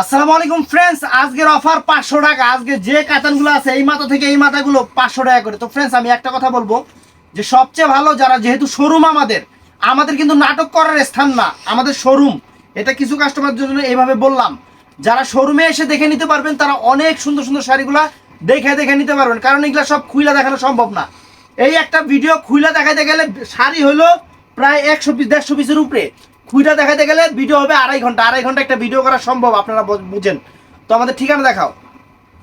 আসসালামু আলাইকুম ফ্রেন্ডস আজকের অফার পাঁচশো টাকা। আজকে যে কাতানগুলো আছে, এই মাথা থেকে এই মাথাগুলো পাঁচশো টাকা করে। তো ফ্রেন্ডস আমি একটা কথা বলব যে সবচেয়ে ভালো যারা যেহেতু শোরুম আমাদের আমাদের কিন্তু নাটক করার স্থান না, আমাদের শোরুম এটা কিছু কাস্টমারদের জন্য এইভাবে বললাম। যারা শোরুমে এসে দেখে নিতে পারবেন, তারা অনেক সুন্দর সুন্দর শাড়িগুলা দেখে দেখে নিতে পারবেন। কারণ এগুলো সব খুইলা দেখানো সম্ভব না। এই একটা ভিডিও খুইলা দেখাইতে গেলে শাড়ি হলো প্রায় একশো পিস দেড়শো পিসের উপরে। খুইটা দেখাতে গেলে ভিডিও হবে আড়াই ঘণ্টা। আড়াই ঘণ্টা একটা ভিডিও করা সম্ভব, আপনারা বুঝেন। তো আমাদের ঠিকানা দেখাও।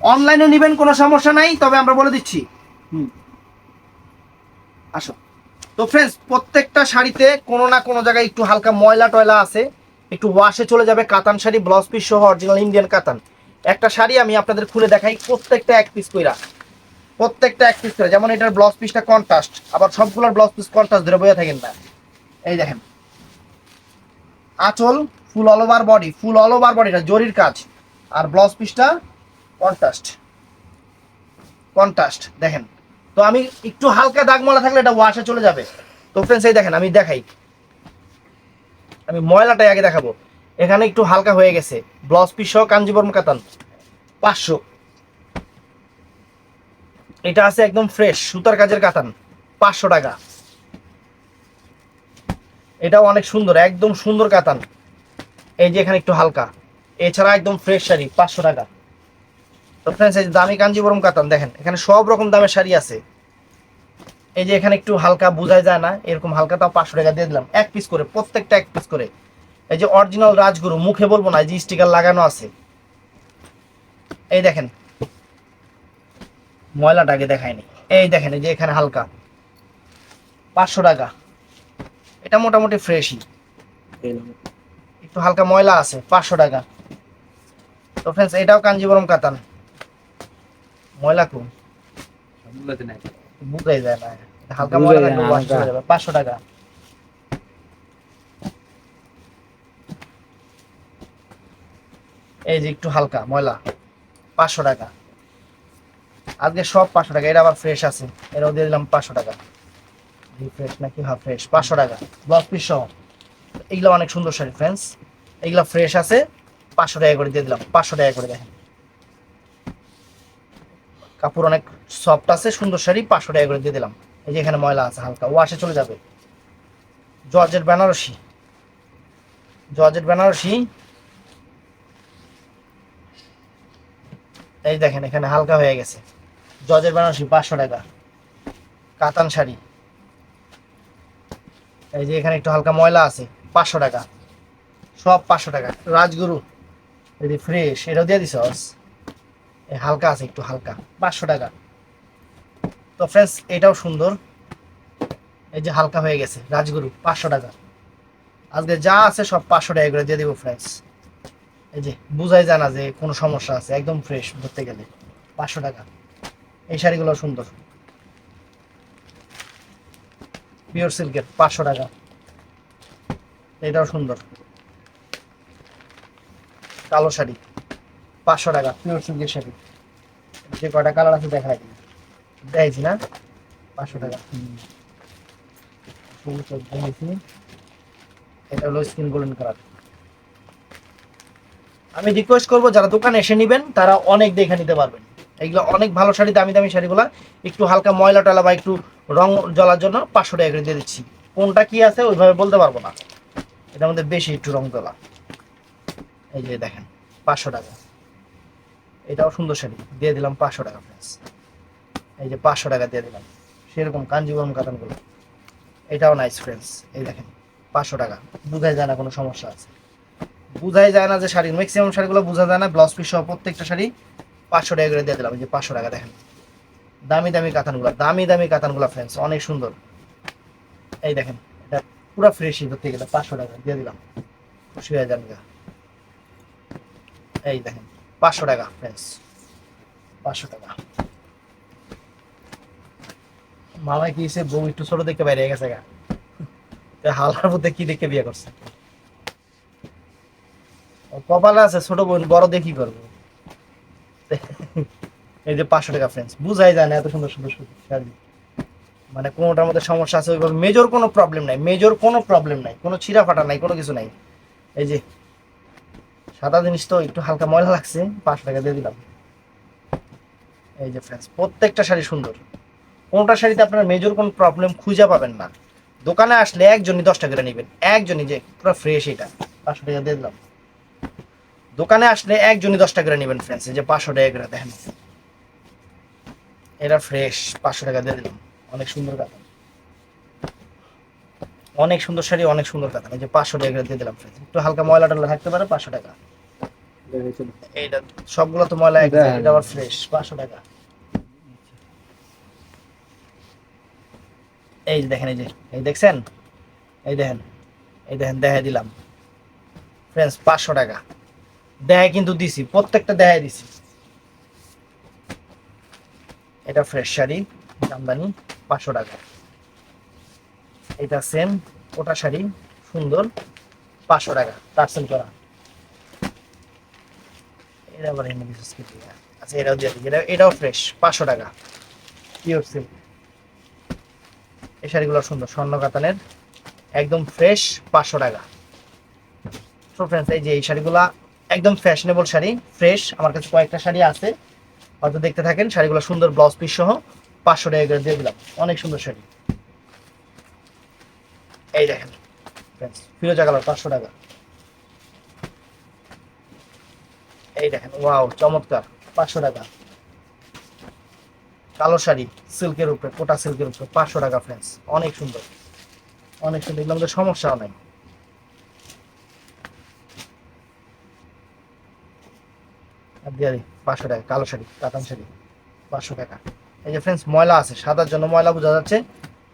অনলাইনে নেবেন, কোনো সমস্যা নাই, তবে আমরা বলে দিচ্ছি। হুম। আসো। তো ফ্রেন্ডস প্রত্যেকটা শাড়িতে কোনো না কোনো জায়গায় একটু হালকা ময়লা টয়লা আছে। একটু ওয়াশে চলে যাবে কাতান শাড়ি ব্লাউজ পিস সহ অরিজিনাল ইন্ডিয়ান কাতান। একটা শাড়ি আমি আপনাদের খুলে দেখাই প্রত্যেকটা এক পিস কইরা। প্রত্যেকটা এক পিস করে যেমন এটার ব্লাউজ পিসটা কন্ট্রাস্ট আবার সবগুলোর ব্লাউজ পিস কন্ট্রাস্ট ধরে বইয়া থাকেন না। এই দেখেন। আঁচল full all over body full all over বডিটা জরির কাজ। আর ব্লাউজ পিসটা কন্ট্রাস্ট কন্ট্রাস্ট দেখেন। তো আমি একটু হালকা দাগ মলা থাকলে এটা ওয়াশে চলে যাবে। তো ফ্রেন্ডস এই দেখেন, আমি দেখাই। আমি ময়লাটাই আগে দেখাবো। এখানে একটু হালকা হয়ে গেছে। ব্লাউজ পিস সহ কাঞ্জিবরম কাতান। পাঁচশো। এটা আছে একদম ফ্রেশ সুতার কাজের কাতান। পাঁচশো টাকা। এটাও অনেক সুন্দর, একদম সুন্দর কাতান। এই যে এখানে একটু হালকা। এছাড়া একদম ফ্রেশ শাড়ি, পাঁচশো টাকা। তো ফ্রেন্ডস এই যে দামি কাঞ্জিবরম কাতান, দেখেন, এখানে সব রকম দামের শাড়ি আছে। এই যে এখানে একটু হালকা বোঝাই যায় না, এরকম হালকা, তাও পাঁচশো টাকা দিয়ে দিলাম। এক পিস করে, প্রত্যেকটা এক পিস করে। এই যে অরিজিনাল রাজগুরু, মুখে বলব না, এই যে স্টিকার লাগানো আছে। এই দেখেন ময়লাটা আগে দেখায়নি। এই দেখেন, এই যে এখানে হালকা। পাঁচশো টাকা। এটা মোটামুটি ফ্রেশই একটু হালকা ময়লা আছে পাঁচশো টাকা। তো ফ্রেন্ডস এটাও কাঞ্জিবরম কাতান। ময়লা কম। বুঝাই যায় না। হালকা ময়লা থাকলে না, চলে যাবে পাঁচশো টাকা। এই যে একটু হালকা ময়লা পাঁচশো টাকা। আজকে সব পাঁচশো টাকা এটা আবার ফ্রেশ আছে। এটাও দিয়ে দিলাম পাঁচশো টাকা। ফ্রেশ নাকি? হ্যাঁ ফ্রেশ পাঁচশো টাকা। ব্লক পিস সহ। এগুলো অনেক সুন্দর শাড়ি ফ্রেন্ডস এগুলো ফ্রেশ আছে। পাঁচশো টাকা করে দিয়ে দিলাম। পাঁচশো টাকা করে দেখেন। কাপড় অনেক সফট আছে, সুন্দর শাড়ি। পাঁচশো টাকা করে দিয়ে দিলাম। এই যে এখানে ময়লা আছে হালকা। ওয়াশে চলে যাবে। জর্জের বেনারসি জর্জের বেনারসি এই দেখেন, এখানে হালকা হয়ে গেছে। জর্জের বেনারসি পাঁচশো টাকা। কাতান শাড়ি। এই যে এখানে একটু হালকা ময়লা আছে, পাঁচশো টাকা। সব পাঁচশো টাকা। রাজগুরু যে ফ্রেশ এটাও দিয়ে এই হালকা আছে, একটু হালকা, পাঁচশো টাকা। তো ফ্রেন্ডস এটাও সুন্দর। এই যে হালকা হয়ে গেছে, রাজগুরু, পাঁচশো টাকা। আজকে যা আছে সব পাঁচশো টাকা করে দিয়ে দেবো ফ্রেন্ডস এই যে, বুঝাই জানা যে কোনো সমস্যা আছে, একদম ফ্রেশ ধরতে গেলে, পাঁচশো টাকা। এই শাড়িগুলো সুন্দর। পিওর সিল্কের, পাঁচশো টাকা। এটাও সুন্দর। কালো শাড়ি, পাঁচশো টাকা, পিওর সিল্কের শাড়ি। যে কয়টা কালার আছে দেখাই দিই। দেখাইছি না? পাঁচশো টাকা। এটা হলো স্কিন গোল্ডেন কালার। আমি রিকোয়েস্ট করব, যারা দোকানে এসে নেবেন, তারা অনেক দেখে নিতে পারবেন। এগুলো অনেক ভালো শাড়ি, দামি দামি শাড়িগুলা। একটু হালকা ময়লা টয়লা বা একটু রং জ্বলার জন্য পাঁচশো টাকা করে দিয়ে দিচ্ছি। কোনটা কি আছে ওইভাবে বলতে পারব না। এটা আমাদের বেশি একটু রং তোলা এই যে দেখেন, পাঁচশো টাকা। এটাও সুন্দর শাড়ি। দিয়ে দিলাম পাঁচশো টাকা ফ্রেন্ডস এই যে পাঁচশো টাকা দিয়ে দিলাম। সেরকম কাঞ্জিবরম কাতানগুলো। এটাও নাইস ফ্রেন্ডস এই দেখেন, পাঁচশো টাকা। বুঝাই যায় না, কোনো সমস্যা আছে। বুঝাই যায় না যে শাড়ি। ম্যাক্সিমাম শাড়িগুলো বোঝা যায় না। ব্লাউজ পিস সহ প্রত্যেকটা শাড়ি পাঁচশো টাকা করে দিয়ে দিলাম। এই যে পাঁচশো টাকা দেখেন। দামি দামি কাতানগুলো, দামি দামি কাতানগুলো ফ্রেন্ডস অনেক সুন্দর। এই দেখেন, এটা পুরো ফ্রেশই ধরতে গেলে পাঁচশো টাকা, দিয়ে দিলাম। খুশি হয়ে যান। এই দেখেন, পাঁচশো টাকা ফ্রেন্ডস পাঁচশো টাকা। মামা কি সে বউ একটু ছোট দেখতে বাইরে গেছে গা? হালার মধ্যে কি দেখে বিয়ে করছে? কপালে আছে ছোট বোন, বড় দেখি করব? এই যে পাঁচশো টাকা ফ্রেন্ডস বুঝাই যায় না এত সুন্দর সুন্দর সুন্দর শাড়ি মানে কোনোটার মধ্যে সমস্যা আছে, ওইভাবে মেজর কোনো প্রবলেম নাই মেজর কোনো প্রবলেম নাই, কোনো ছিঁড়া ফাটা নাই, কোনো কিছু নাই। এই যে, সাদা জিনিস তো একটু হালকা ময়লা লাগছে, পাঁচশো টাকা দিয়ে দিলাম। এই যে ফ্রেন্ডস প্রত্যেকটা শাড়ি সুন্দর। কোনটা শাড়িতে আপনার মেজর কোনো প্রবলেম খুঁজে পাবেন না। দোকানে আসলে একজনই দশ টাকা করে নেবেন, একজনই যে পুরো ফ্রেশ এটা। পাঁচশো টাকা দিয়ে দিলাম। দোকানে আসলে একজনই দশ টাকা করে নেবেন ফ্রেন্ডস এই যে পাঁচশো টাকা করে, দেখেন। এটা ফ্রেশ পাঁচশো টাকা দিয়ে দিলাম। অনেক সুন্দর কাতান অনেক সুন্দর শাড়ি, অনেক সুন্দর কাতান এই যে পাঁচশো টাকা দিয়ে দিলাম ফ্রেন্ডস একটু হালকা ময়লা টয়লা থাকতে পারে, পাঁচশো টাকা। এইটা সবগুলো তো ময়লা এক দেখ। এটা আবার ফ্রেশ পাঁচশো টাকা। এই যে দেখেন, এই যে, এই দেখছেন? এই দেখেন এই দেখেন, দেখাই দিলাম। ফ্রেন্ডস পাঁচশো টাকা। দেখাই কিন্তু দিছি, প্রত্যেকটা দেখাই দিছি। এটা ফ্রেশ শাড়ি, জামদানি, পাঁচশো টাকা। এটা সেম ওটা শাড়ি, সুন্দর, পাঁচশো টাকা টার্সেল করা। এটা? আচ্ছা এটাও দিয়ে দিই। এটা, এটাও ফ্রেশ পাঁচশো টাকা। পিওর সিল্ক এই শাড়িগুলো সুন্দর, স্বর্ণ কাতানের। একদম ফ্রেশ পাঁচশো টাকা। সো ফ্রেন্ডস এই যে এই শাড়িগুলা, একদম ফ্যাশনেবল শাড়ি ফ্রেশ আমার কাছে কয়েকটা শাড়ি আছে। হয়তো দেখতে থাকেন, শাড়িগুলো সুন্দর ব্লাউজ পিস সহ পাঁচশো টাকা করে দিয়ে দিলাম। অনেক সুন্দর শাড়ি। এই দেখেন ফিরোজা কালার, পাঁচশো টাকা। এই দেখেন ওয়াও চমৎকার, পাঁচশো টাকা। কালো শাড়ি সিল্কের উপরে, কোটা সিল্কের উপরে, পাঁচশো টাকা ফ্রেন্ডস অনেক সুন্দর। অনেক সুন্দর, এগুলো সমস্যাও নাই। দিয়ে পাঁচশো টাকা, কালো শাড়ি, কাতান শাড়ি, পাঁচশো টাকা। এই যে ফ্রেন্ডস ময়লা আছে, সাদার জন্য ময়লা বোঝা যাচ্ছে।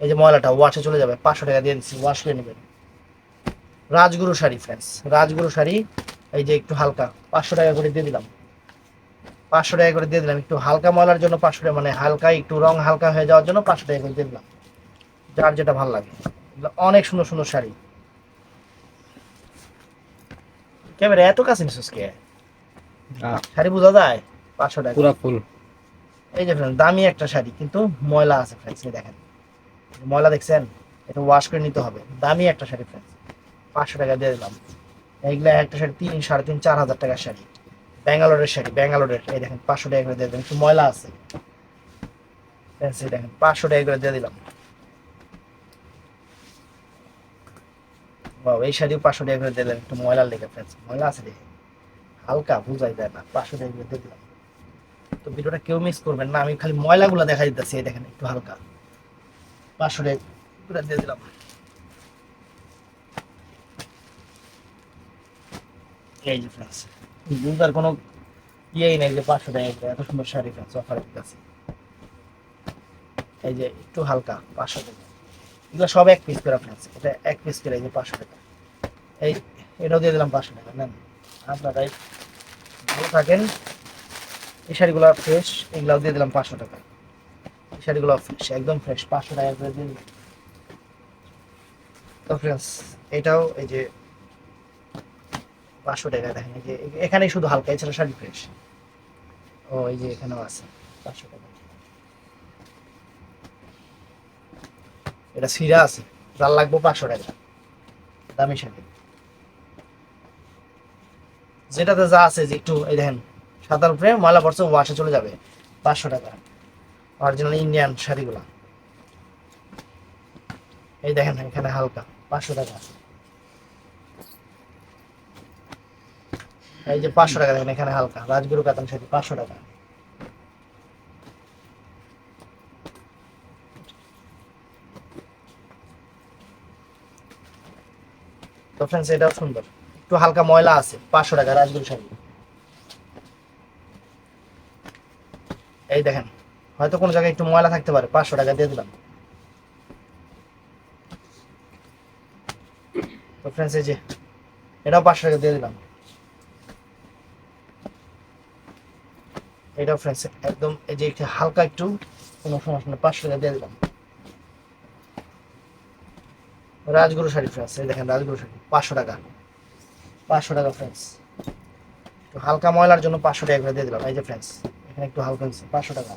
এই যে ময়লাটা ওয়াশে চলে যাবে, পাঁচশো টাকা দিয়ে দিচ্ছি ওয়াশ করে নেবেন। রাজগুরু শাড়ি ফ্রেন্ডস রাজগুরু শাড়ি, এই যে একটু হালকা, পাঁচশো টাকা করে দিয়ে দিলাম। পাঁচশো টাকা করে দিয়ে দিলাম, একটু হালকা ময়লার জন্য পাঁচশো টাকা মানে হালকা, একটু রং হালকা হয়ে যাওয়ার জন্য পাঁচশো টাকা করে দিয়ে দিলাম। যার যেটা ভালো লাগে। অনেক সুন্দর সুন্দর শাড়ি। ক্যামেরা এত কাছে নিছিস কে? শাড়ি বোঝা যায়? পাঁচশো টাকা। পুরা ফুল। এই যে ফ্রেন্ড দামি একটা শাড়ি কিন্তু ময়লা আছে ফ্রেন্ডস দেখেন। ময়লা দেখছেন? এটা ওয়াশ করে নিতে হবে। দামি একটা শাড়ি ফ্রেন্ডস পাঁচশো টাকা দিয়ে দিলাম। এইগুলা একটা শাড়ি তিন সাড়ে তিন চার হাজার টাকার শাড়ি। ব্যাঙ্গালোরের শাড়ি ব্যাঙ্গালোরের এই দেখেন পাঁচশো টাকা করে দিয়ে দিলাম। একটু ময়লা আছে। দেখেন পাঁচশো টাকা করে দিয়ে দিলাম। এই শাড়িও পাঁচশো টাকা করে দিয়ে দিলাম একটু ময়লা লেগে ফ্রেন্ডস ময়লা আছে রে হালকা বুঝাই যায় না করে দিয়ে দিলাম। তো ভিডিওটা কেউ মিস করবেন না, আমি খালি ময়লাগুলো দেখা দিতেছি, এই দেখেন একটু হালকা। পাঁচশো টাকা দিয়ে দিলাম। এই যে ফ্রেন্ডস বুঝবার কোনো ইয়েই নেই যে পাঁচশো টাকা এত সুন্দর শাড়ি ফ্রেন্ডস অফারে এই যে একটু হালকা পাঁচশো টাকা এগুলো সব এক পিস করে ফ্রেন্ডস এটা এক পিস করে এই যে পাঁচশো টাকা এই, এটাও দিয়ে দিলাম পাঁচশো টাকা নেন। আপনারাই ভালো থাকেন। এই শাড়িগুলো ফ্রেশ এগুলাও দিয়ে দিলাম পাঁচশো টাকা। এই শাড়িগুলো ফ্রেশ একদম ফ্রেশ পাঁচশো টাকা করে দিলাম। তো ফ্রেন্ডস এটাও এই যে পাঁচশো টাকা দেখেন, এই যে এখানেই শুধু হালকা, এছাড়া শাড়ি ফ্রেশ ও, এই যে এখানেও আছে, পাঁচশো টাকা। এটা সিরা আছে, যার লাগবে পাঁচশো টাকা, দামি শাড়ি। যেটাতে যা আছে যে একটু, এই দেখেন সাদার উপরে ময়লা পড়ছে ওয়াশে চলে যাবে, পাঁচশো টাকা। অরিজিনাল ইন্ডিয়ান শাড়িগুলা। এই দেখেন এখানে হালকা, পাঁচশো টাকা। এই যে পাঁচশো টাকা দেখেন এখানে হালকা, রাজগুরু কাতান শাড়ি, পাঁচশো টাকা। তো ফ্রেন্ডস এটাও সুন্দর। একটু হালকা ময়লা আছে, পাঁচশো টাকা, রাজগুরু শাড়ি। এই দেখেন, হয়তো কোনো জায়গায় একটু ময়লা থাকতে পারে, পাঁচশো টাকা দিয়ে দিলাম। তো ফ্রেন্ডস এই যে, এটাও পাঁচশো টাকা দিয়ে দিলাম। এটাও ফ্রেন্ডস একদম এই যে একটু হালকা একটু, কোনো সমস্যা নেই, পাঁচশো টাকা দিয়ে দিলাম। রাজগুরু শাড়ি ফ্রেন্ডস এই দেখেন, রাজগুরু শাড়ি, পাঁচশো টাকা। পাঁচশো টাকা ফ্রেন্ডস একটু হালকা ময়লার জন্য পাঁচশো টাকা করে দিয়ে দিলাম। এই যে ফ্রেন্ডস এখানে একটু হালকা হয়েছে, পাঁচশো টাকা।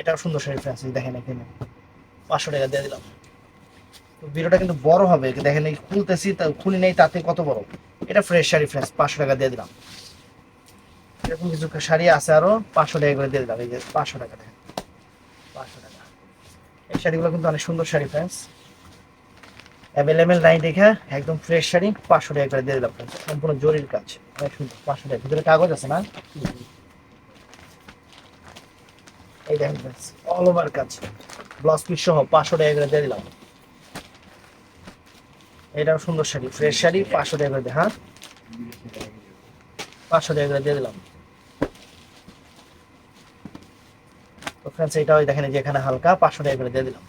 এটাও সুন্দর শাড়ি এই দেখেন এখানে। পাঁচশো টাকা দিয়ে দিলাম। তো ভিডিওটা কিন্তু বড় হবে দেখেন এই খুলতেছি, তা খুলি নেই, তাতে কত বড়? এটা ফ্রেশ শাড়ি ফ্রেশ পাঁচশো টাকা দিয়ে দিলাম। এরকম কিছু শাড়ি আছে আরও, পাঁচশো টাকা করে দিয়ে দিলাম। এই যে পাঁচশো টাকা, দেখেন। পাঁচশো টাকা। এই শাড়িগুলো কিন্তু অনেক সুন্দর শাড়ি ফ্রেন্ডস অ্যাভেলেবেল নাই দেখে, একদম ফ্রেশ শাড়ি, পাঁচশো টাকা করে দিয়ে দিলাম। সম্পূর্ণ জরির কাজ। অনেক সুন্দর, পাঁচশো টাকা। ভিতরে কাগজ আছে না? এই দেখেন অল ওভার কাজ। ব্লাউজ পিস সহ পাঁচশো টাকা করে দিয়ে দিলাম। এটাও সুন্দর শাড়ি ফ্রেশ শাড়ি, পাঁচশো টাকা করে হ্যাঁ? পাঁচশো টাকা করে দিয়ে দিলাম। তো ফ্রেন্ডস এটাও দেখেন যে এখানে হালকা, পাঁচশো টাকা করে দিয়ে দিলাম।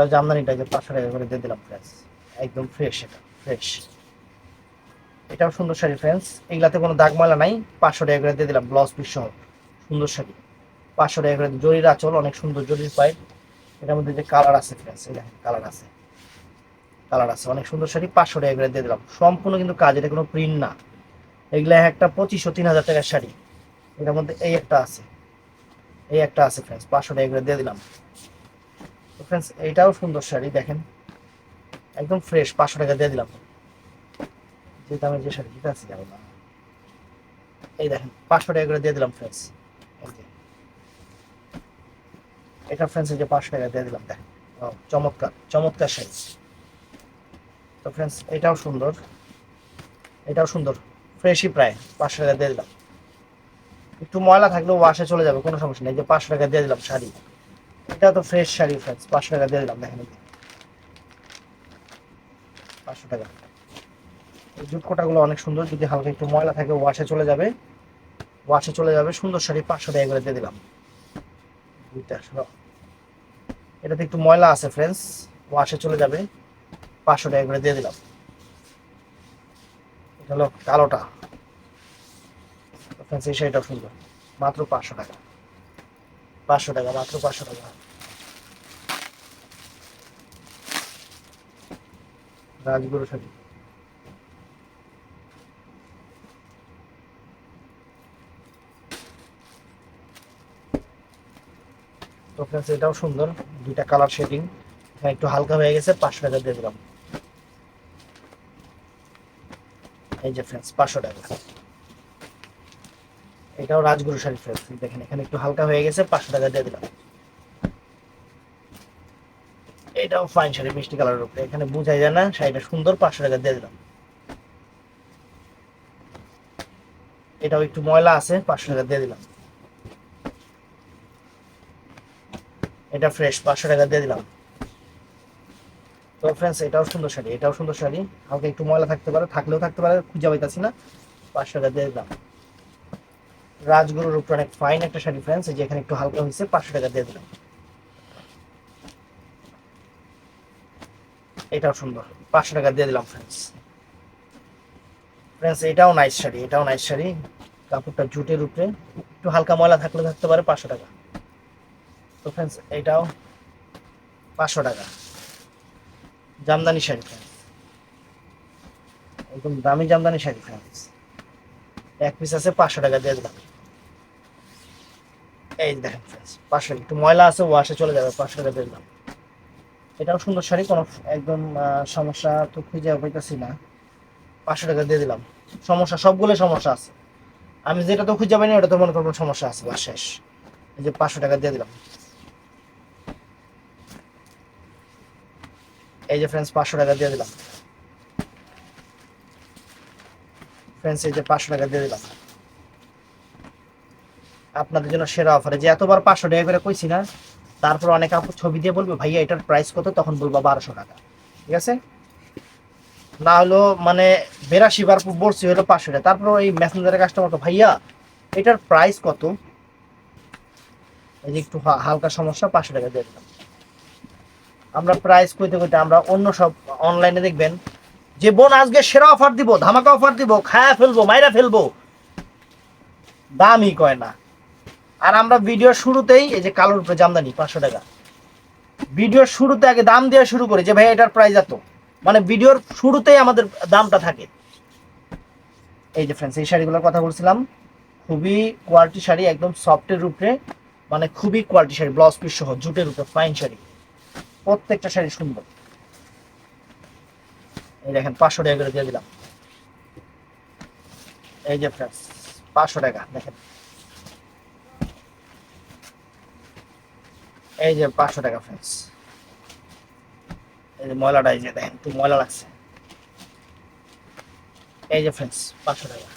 এটাও জামদানিটা যে পাঁচশো টাকা করে দিয়ে দিলাম ফ্রেন্ডস একদম ফ্রেশ এটা ফ্রেশ এটাও সুন্দর শাড়ি ফ্রেন্ডস এগুলাতে কোনো দাগ ময়লা নাই, পাঁচশো টাকা করে দিয়ে দিলাম ব্লাউজ পিস সহ। সুন্দর শাড়ি। পাঁচশো টাকা করে জরির আঁচল, অনেক সুন্দর জরির পাই এটার মধ্যে যে কালার আছে ফ্রেন্স এই কালার আছে। কালার আছে, অনেক সুন্দর শাড়ি, পাঁচশো টাকা করে দিয়ে দিলাম। সম্পূর্ণ কিন্তু কাজ, এটা কোনো প্রিন্ট না। এগুলা একটা পঁচিশশো, তিন হাজার টাকার শাড়ি। এটার মধ্যে এই একটা আছে। এই একটা আছে ফ্রেন্ডস পাঁচশো টাকা করে দিয়ে দিলাম। তো ফ্রেন্ডস এইটাও সুন্দর শাড়ি, দেখেন। একদম ফ্রেশ পাঁচশো টাকা দিয়ে দিলাম। যে দামে যে শাড়ি, ঠিক আছে, যাব না। এই দেখেন, পাঁচশো টাকা করে দিয়ে দিলাম ফ্রেন্ডস এটা ফ্রেন্ডস যে পাঁচশো টাকা দিয়ে দিলাম, দেখেন। চমৎকার চমৎকার শাড়ি। তো ফ্রেন্ডস এটাও সুন্দর। এটাও সুন্দর ফ্রেশই প্রায়, পাঁচশো টাকা দিয়ে দিলাম। একটু ময়লা থাকলেও ওয়াশে চলে যাবে, কোনো সমস্যা নেই। যে পাঁচশো টাকা দিয়ে দিলাম শাড়ি। এটা তো ফ্রেশ শাড়ি ফ্রেন্ডস পাঁচশো টাকা দিয়ে দিলাম, দেখেন পাঁচশো টাকা। জুট কোটাগুলো অনেক সুন্দর, যদি হালকা একটু ময়লা থাকে ওয়াশে চলে যাবে। ওয়াশে চলে যাবে, সুন্দর শাড়ি, পাঁচশো টাকা করে দিয়ে দিলাম। এটাতে একটু ময়লা আছে ফ্রেন্ডস ওয়াশে চলে যাবে, পাঁচশো টাকা করে দিয়ে দিলাম। এটা হলো কালোটা। ফ্রেন্ডস এই শাড়িটাও সুন্দর। মাত্র পাঁচশো টাকা। পাঁচশো টাকা, মাত্র পাঁচশো টাকা। রাজগুরু শাড়ি তো ফ্রেন্ডস এটাও সুন্দর, দুইটা কালার শেডিং একটু হালকা হয়ে গেছে, পাঁচশো টাকা দিয়ে দিলাম। এই যে ফ্রেন্ডস পাঁচশো টাকা। এটাও রাজগুরু শাড়ি ফ্রেন্ডস দেখেন, এখানে একটু হালকা হয়ে গেছে, পাঁচশো টাকা দিয়ে দিলাম। এটাও ফাইন শাড়ি, মিষ্টি কালারের উপরে। এখানে বোঝাই যায় না, শাড়িটা সুন্দর, পাঁচশো টাকা দিয়ে দিলাম। এটাও একটু ময়লা আছে, পাঁচশো টাকা দিয়ে দিলাম। এটা ফ্রেশ পাঁচশো টাকা দিয়ে দিলাম। তো ফ্রেন্ডস এটাও সুন্দর শাড়ি, এটাও সুন্দর শাড়ি। হালকা একটু ময়লা থাকতে পারে, থাকলেও থাকতে পারে, খুঁজে পাইতাছি না। পাঁচশো টাকা দিয়ে দিলাম। রাজগুরুর উপর অনেক ফাইন একটা শাড়ি ফ্রেন্ডস এই যে এখানে একটু হালকা হয়েছে পাঁচশো টাকা দিয়ে দিলাম। এটাও সুন্দর, পাঁচশো টাকা দিয়ে দিলাম ফ্রেন্ডস ফ্রেন্ডস এটাও নাইস শাড়ি, এটাও নাইস শাড়ি। কাপড়টা জুটের উপরে, একটু হালকা ময়লা থাকলে থাকতে পারে, পাঁচশো টাকা। তো ফ্রেন্ডস এটাও পাঁচশো টাকা। জামদানি শাড়ি ফ্রেন্ডস একদম দামি জামদানি শাড়ি ফ্রেন্ডস এক পিস আছে, পাঁচশো টাকা দিয়ে দিলাম। এই দেখেন পাঁচশো একটু ময়লা আছে ওয়াশে চলে যাবে পাঁচশো টাকা দিলাম। এটাও সুন্দর শাড়ি, কোনো একদম সমস্যা তো খুঁজে পাইতেছি না। পাঁচশো টাকা দিয়ে দিলাম। সমস্যা সবগুলো সমস্যা আছে। আমি যেটা তো খুঁজে পাইনি ওটা তো মনে করব সমস্যা আছে বা শেষ। এই যে পাঁচশো টাকা দিয়ে দিলাম। এই যে ফ্রেন্ডস পাঁচশো টাকা দিয়ে দিলাম। ফ্রেন্ডস এই যে পাঁচশো টাকা দিয়ে দিলাম। আপনাদের জন্য সেরা অফারে যে এতবার পাঁচশো টাকা করে কইছি না, তারপর অনেক আপু ছবি দিয়ে বলবে, ভাইয়া, এটার প্রাইস কত? তখন বলব বারোশো টাকা। ঠিক আছে? না হলো মানে বেরাশি বার বলছি হলো পাঁচশো টাকা। তারপর এই মেসেঞ্জারের কাস্টমার ভাইয়া, এটার প্রাইস কত? এই যে একটু হালকা সমস্যা, পাঁচশো টাকা দিয়ে দিলাম। আমরা প্রাইস কইতে কইতে আমরা অন্য সব অনলাইনে দেখবেন, যে বোন আজকে সেরা অফার দিব, ধামাকা অফার দিব, খায়া ফেলব, মাইরা ফেলব, দামই কয় না। আর আমরা ভিডিও শুরুতেই এই যে কালোর উপরে জামদানি, পাঁচশো টাকা। ভিডিওর শুরুতে আগে দাম দেওয়া শুরু করি, যে ভাই এটার প্রাইস এত। মানে ভিডিওর শুরুতেই আমাদের দামটা থাকে। এই যে ফ্রেন্ডস এই শাড়িগুলোর কথা বলছিলাম, খুবই কোয়ালিটি শাড়ি, একদম সফটের উপরে মানে খুবই কোয়ালিটি শাড়ি ব্লাউজ পিস সহ, জুটের উপরে ফাইন শাড়ি। প্রত্যেকটা শাড়ি সুন্দর। এই দেখেন, পাঁচশো টাকা করে দিয়ে দিলাম। এই যে ফ্রেন্ডস পাঁচশো টাকা, দেখেন। এই যে পাঁচশো টাকা ফ্রেন্ডস এই যে ময়লাটা এই যে দেখেন একটু ময়লা লাগছে। এই যে ফ্রেন্ডস পাঁচশো টাকা।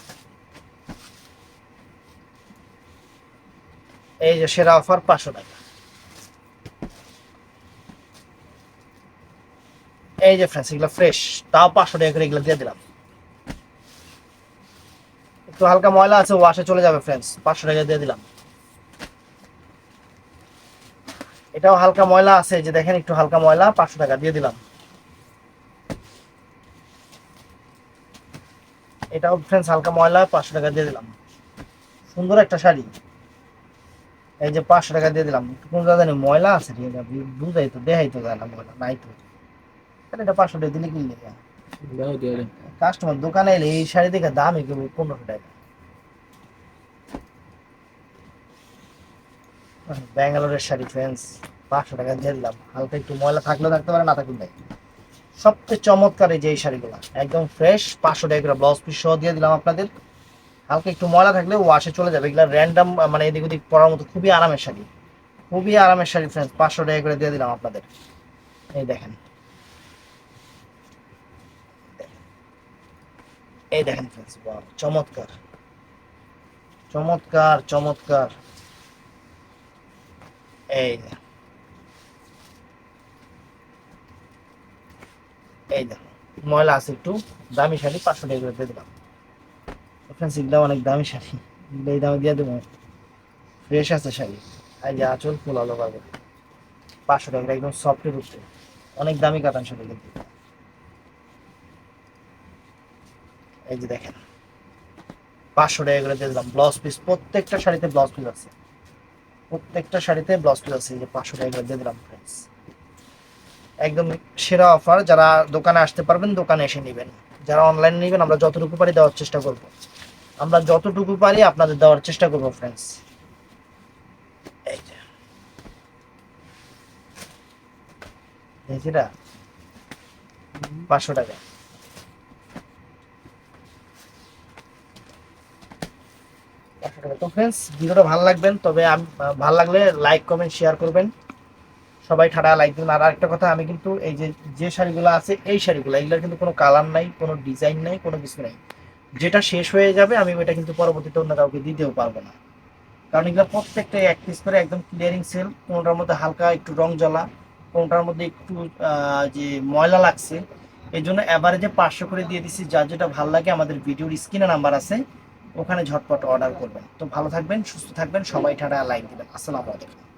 এই যে সেরা অফার পাঁচশো টাকা। এই যে ফ্রেন্ডস এগুলো ফ্রেশ তাও পাঁচশো টাকা করে এগুলো দিয়ে দিলাম। একটু হালকা ময়লা আছে ওয়াশে চলে যাবে ফ্রেন্ডস পাঁচশো টাকা দিয়ে দিলাম। এটাও হালকা ময়লা আছে যে দেখেন একটু হালকা ময়লা পাঁচশো টাকা দিয়ে দিলাম। এটাও ফ্রেন্ডস হালকা ময়লা পাঁচশো টাকা দিয়ে দিলাম। সুন্দর একটা শাড়ি। এই যে পাঁচশো টাকা দিয়ে দিলাম। কোন জানি ময়লা আছে ঠিক আছে বুঝাই তো দেখাই তো যায় না ময়লা নাই তো। তাহলে এটা পাঁচশো টাকা দিলে কি লেগে দাও দিয়ে দেন। কাস্টমার দোকানে এলে এই শাড়ি দেখে দামই কেবল পনেরোশো টাকা। ব্যাঙ্গালোরের শাড়ি ফ্রেন্ডস পাঁচশো টাকা দিয়ে হালকা একটু ময়লা থাকলেও থাকতে পারে, না থাকলে নাই। সবচেয়ে চমৎকার এই যে এই শাড়িগুলো, একদম ফ্রেশ পাঁচশো টাকা করে ব্লাউজ পিস সহ দিয়ে দিলাম আপনাদের। হালকা একটু ময়লা থাকলে ওয়াশে চলে যাবে। এগুলো র্যান্ডাম মানে এদিক ওদিক পরার মতো খুবই আরামের শাড়ি। খুবই আরামের শাড়ি ফ্রেন্ডস পাঁচশো টাকা করে দিয়ে দিলাম আপনাদের। এই দেখেন। এই দেখেন ফ্রেন্ডস চমৎকার। চমৎকার চমৎকার। এই ময়লা আছে একটু, দামি শাড়ি পাঁচশো টাকা দিয়ে দিলাম অনেক দামি শাড়ি। এই দামে দিয়ে দেবো। ফ্রেশ আছে শাড়ি। যে আঁচল ফুল আলো পাবে পাঁচশো টাকা একদম উপরে। অনেক দামি কাতান শাড়ি কিন্তু এই যে দেখেন। পাঁচশো টাকা করে দিয়ে দিলাম ব্লাউজ পিস প্রত্যেকটা শাড়িতে ব্লাউজ পিস আছে। প্রত্যেকটা শাড়িতে ব্লাউজ পিস আছে যে পাঁচশো টাকা দিয়ে দিলাম ফ্রেন্ডস একদম সেরা অফার যারা দোকানে আসতে পারবেন, দোকানে এসে নেবেন। যারা অনলাইনে নেবেন, আমরা যতটুকু পারি দেওয়ার চেষ্টা করব। আমরা যতটুকু পারি আপনাদের দেওয়ার চেষ্টা করব ফ্রেন্ডস পাঁচশো টাকা পাঁচশো টাকা। তো ফ্রেন্ডস ভিডিওটা ভালো লাগবেন, তবে ভালো লাগলে লাইক কমেন্ট শেয়ার করবেন। সবাই ঠাডা লাইক দিন আর আরেকটা কথা, আমি কিন্তু এই যে যে শাড়িগুলো আছে, এই শাড়িগুলো, এগুলোর কিন্তু কোনো কালার নাই, কোনো ডিজাইন নাই, কোনো কিছু নাই। যেটা শেষ হয়ে যাবে, আমি ওইটা কিন্তু পরবর্তীতে অন্য কাউকে দিতেও পারব না। কারণ এগুলো প্রত্যেকটা এক পিস করে একদম ক্লিয়ারিং সেল কোনোটার মধ্যে হালকা একটু রং জ্বালা, কোনোটার মধ্যে একটু যে ময়লা লাগছে এই জন্য অ্যাভারেজে পাঁচশো করে দিয়ে দিচ্ছি যার যেটা ভালো লাগে, আমাদের ভিডিওর স্ক্রিনে নাম্বার আছে। ওখানে ঝটপট অর্ডার করবেন। তো ভালো থাকবেন, সুস্থ থাকবেন, সবাই ঠাডা লাইক দিবেন। আসসালামু আলাইকুম।